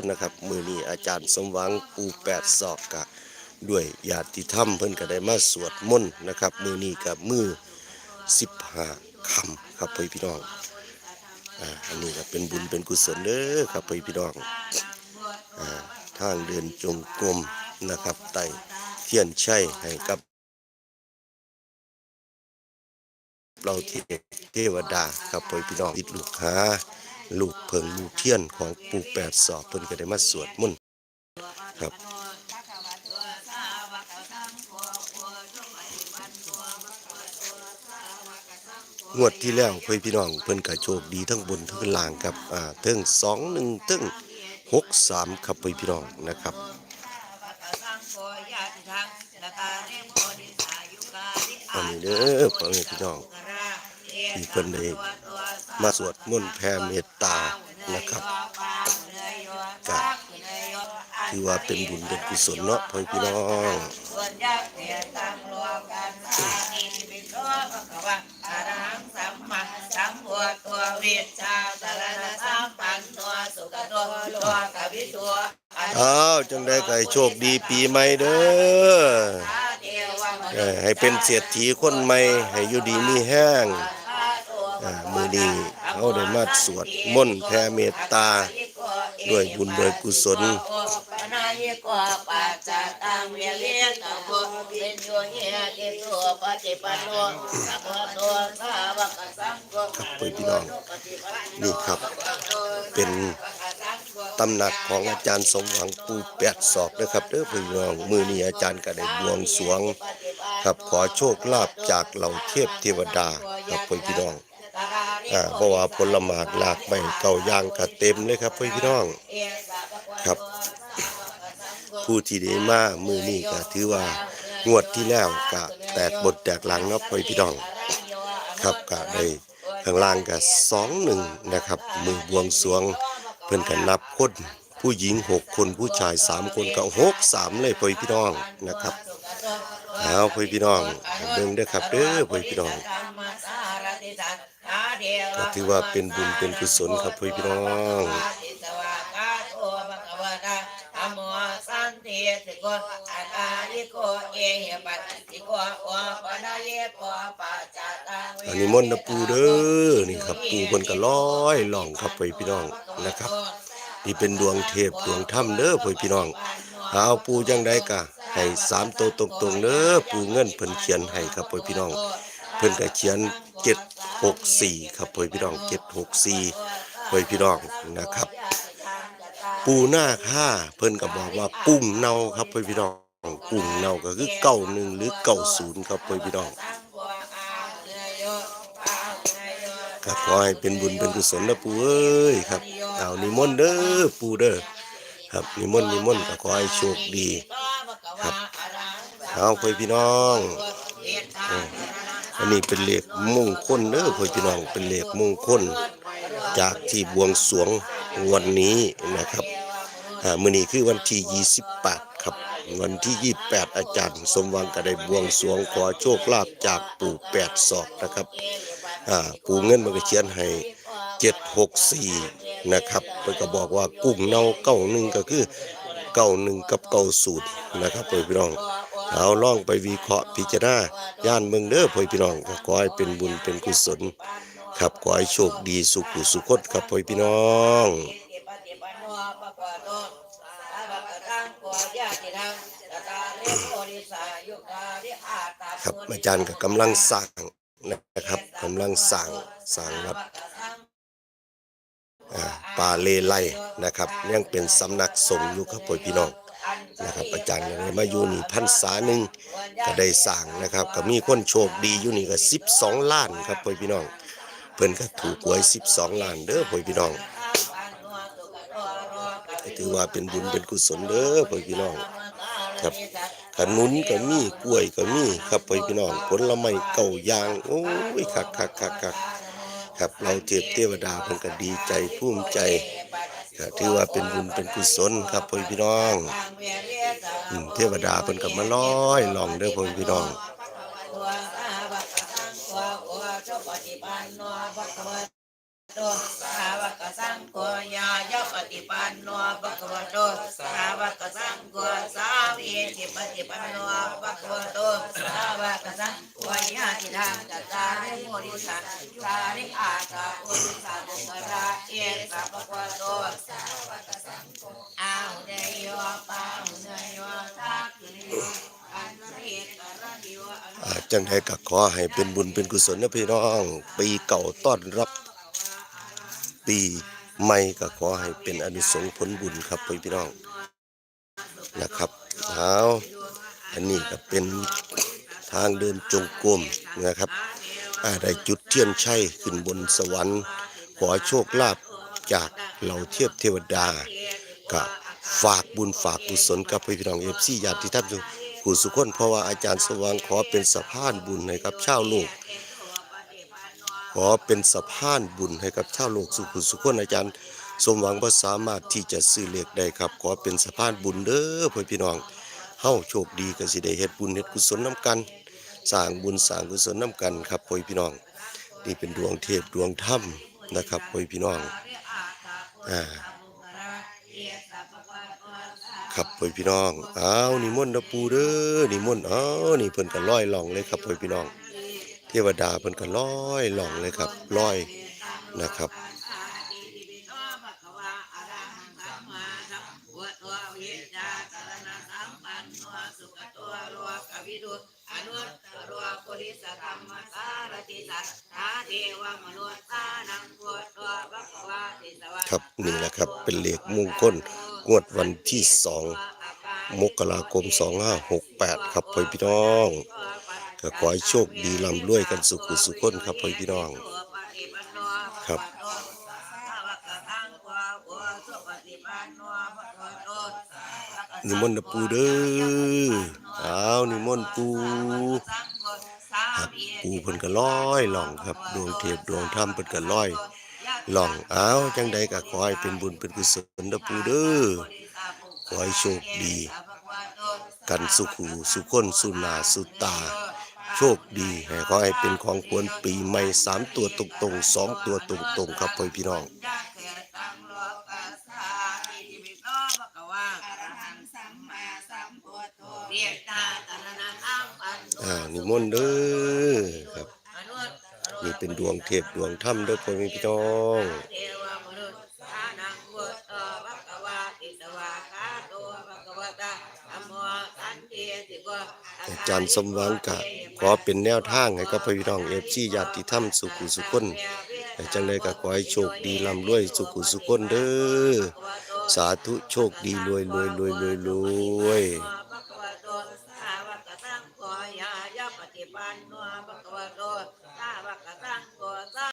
นนะครับมือนี้อาจารย์สมหวังปูแปดศอกกะด้วยญาติธรรมเพิ่นก็ได้มาสวดมนต์นะครับ มือนี้กับมือสิบห้าคำครับพี่น้องอ่าอันนี้ก็เป็นบุญเป็นกุศลเด้อครับพี่น้องอ่าทางเดินจงกรมนะครับไต่เทียนชัยให้กับเราเทวดาครับพี่น้องติดลูกค้า ลูกเพิงลูกเทียนของปู่แปดสอบเพิ่นก็ได้มาสวดมนต์ครับงวดที่แล้วเพื่อพี่น้องเพิ่นก็โชคดีทั้งบนทั้งล่างครับอ่าเทิงสองหนึ่งเทิงหกสามครับเพื่อพี่น้องนะครับอันนี้เด้อพ่อพี่น้องที่เพิ่นได้ มาสวดมนต์แผ่เมตตานะครับก็ถือว่าเป็นบุญเป็นกุศลเนาะพ่อพี่น้องตัววิชาสารณะสัมปันตัวสุขตัวลัวกวิตัวอ้าวจังได้ก็ให้โชคดีปีใหม่เด้อตาเทวมเออให้เป็นเศรษฐีคนใหม่ ให้อยู่ดีมีแห้งือนี้เราได้มาสวดมนต์แผ่เมตตาด้วยบุญด้วยกุศลครับเพื่อนพี่น้องนี่ครับเป็นตำหนักของอาจารย์สมหวังปูแปดศอกนะครับเด้อพี่น้องมือนี้อาจารย์ก็ได้บวงสวง ครับขอโชคลาภจากเหล่าเทพเทวดาครับเพื่อนพี่น้อง อ่าเพราะว่าผลหมากหลากใบเก่าย่างก็เต็มเลยครับเพื่อนพี่น้องครับ ผู้ที่ได้มามือนี้ก็ถือว่างวดที่แล้วก็แตกบทแตกหลังเนาะเพื่อนพี่น้อง ครับก็ได้ข้างล่างก็สองหนึ่งนะครับ มือบวงสรวงเพื่อนกันนับคนผู้หญิงหกคนผู้ชายสามคนก็หกสามเลยพ่อพี่น้องนะครับเอาพ่อพี่น้องเบิ่งเด้อครับเด้อพ่อพี่น้อง ก็ถือว่าเป็นบุญเป็นกุศลครับพ่อพี่น้องติโกอาตาลิโกเอหิปัสสิโกโอปนาเยโกปัจจตังอันนี้มนต์นะปูเด้อนี่ครับปูเพิ่นก็ร้อยล่องครับพ่พี่น้องนะครับ นี่เป็นดวงเทพดวงถ้ำเด้อพ่อพี่น้อง เอาปูจังได้กะให้สามตัวตรงๆเด้อปูเงินเพิ่นเขียนให้ครับพ่อพี่น้อง เพิ่นก็เขียนเจ็ด หกสี่ครับพ่อพี่น้องเจ็ดหกสี่พ่อพี่น้องนะครับ ปูหน้าค่าเพิ่นก็บอกว่ากุ้งเน่าครับพ่อพี่น้องกุ้งเน่าก็คือเก้าหนึ่งหรือเก้าศูนย์ครับพ่อพี่น้องก็ขอให้เป็นบุญเป็นกุศลนะปูเอ้ยครับเอานิมนต์เด้อปูเด้อครับนิมนต์นิมนต์ก็ขอให้โชคดีครับเอาพ่อพี่น้อง อันนี้เป็นเหลขมงคลเด้อพ่อพี่น้องเป็นเหลขมงคลจากที่บวงสรวงวันนี้นะครับอ่ามื้อนี้คือวันที่ 28 ครับ วันที่ 28 อาจารย์ สมวังก็ได้บวงสรวงขอโชคลาภจากปู่แปดศอกนะครับอ่าปู่เงินมันก็เขียนให้764 นะครับเพิ่นก็บอกว่ากุ้งเน่าเก้าหนึ่งก็คือเก้าหนึ่งกับเก้าสูตรนะครับพ่อพี่น้อง เอาล่องไปวิเคราะห์พิจารณาย่านเมืองเด้อพ่อพี่น้องก็ขอให้เป็นบุญเป็นกุศลครับขอให้โชคดีสุขุสุขคนครับพ่อพี่น้องครับอาจารย์ก็กำลังสร้างนะครับกำลังสร้างสร้างวัดอ่าป่าเลไลนะครับยังเป็นสำนักสงฆ์อยู่ครับพ่อพี่น้อง นะครับอาจารย์ก็ได้มาอยู่นี่พรรษาหนึ่งก็ได้สร้างนะครับ ก็มีคนโชคดีอยู่นี่ก็12ล้านครับพ่อพี่น้อง เพิ่นก็ถูกหวย12ล้านเด้อพ่อพี่น้องก็ถือว่าเป็นบุญเป็นกุศลเด้อพ่อพี่น้องครับขนุนก็มีกล้วยก็มีครับพ่อพี่น้องผลไม้เก่าอย่างโอ้ยคักคักคักคักครับเราเจ็บเทวดาเพิ่นก็ดีใจภูมิใจก็ ถือว่าเป็นบุญเป็นกุศลครับพ่อพี่น้องเทวดาเพิ่นกับมาลอยลองเด้อพ่อพี่น้องตัวสาวกสัง โฆโอชปฏิปันโนภะคะวะโตสาวกสังโฆญายปฏิปันโนภะคะวะโตสาวกสังโฆสาวีจิปฏิปันโนภะคะวะโตสาวกสังโฆญาติทางจัตตาริโมริสันสาริอาตาอุริสาบุกราเอสัพพะคะวะโตสาวกสังโฆอ้าวเดโยปาหุเนโยทักขิโยจังไดก็ขอให้เป็นบุญเป็นกุศลนะพี่น้อง ปีเก่าต้อนรับ ปีใหม่ก็ขอให้เป็นอนุสงส์ผลบุญครับพี่น้องนะครับเอาอันนี้ก็เป็นทางเดินจงกรมนะครับอ่าได้จุดเทียนชัยขึ้นบนสวรรค์ ขอโชคลาภจากเหล่าเทพเทวดาก็ฝากบุญฝากกุศลกับพี่น้องเอฟซีญาติท่านทุกผู้สุคนเพราะว่าอาจารย์สว่างขอเป็นสะพานบุญให้กับชาวโลก ขอเป็นสะพานบุญให้กับชาวโลกสุขุสุขนอาจารย์ สมหวังบ่สามารถที่จะซื้อเลขได้ครับ ขอเป็นสะพานบุญเด้อพ่อพี่น้องเฮาโชคดีก็สิได้เฮ็ดบุญเฮ็ดกุศลนํกันสร้างบุญสร้างกุศลนํกันครับพ่อพี่น้อง นี่เป็นดวงเทพดวงธรรมนะครับพ่อพี่น้องอ่าครับพ่อพี่น้องอ้าวนิมนต์นะปูเด้อนิมนต์อ้าวนี่เพิ่นก็ลอยล่องเลยครับพ่อพี่น้อง เทวดาเพิ่นก็ลอยหล่องเลยครับลอยนะครับครับนี่แหละครับเป็นเลขมงคลงวดวันที่สองมกราคม 2568 ครับพ่อพี่น้อง ก็ขอให้โชคดีร่ำรวยกันสุขสุขคนครับพ่อพี่น้อง ครับ นิมนต์นะปูเด้ออ้านิมนต์ปูครับปูเพิ่นก็ลอยล่องครับ ดวงเทพดวงธรรมเพิ่นก็ลอยล่องเอาจังใดก็ขอให้เป็นบุญเป็นกุศลนะปูเด้อขอให้โชคดี กันสุขูสุขคนสุนาสุตา โชคดีให้ขอให้เป็นของควรปีใหม่สามตัวตรงๆสองตัวตรงๆครับพ่อพี่น้องอ่านิมนต์เด้อครับ นี่เป็นดวงเทพดวงธรรมเด้อพ่อพี่น้อง อาจารย์สมหวังกะขอเป็นแนวทางให้กับพี่น้องเอฟซีญาติธรรมสุขุสุขคนให้จังไดก็ขอให้โชคดีลำรวยสุขุสุขคนเด้อสาธุโชคดีรวยรวยรวยรวยรวย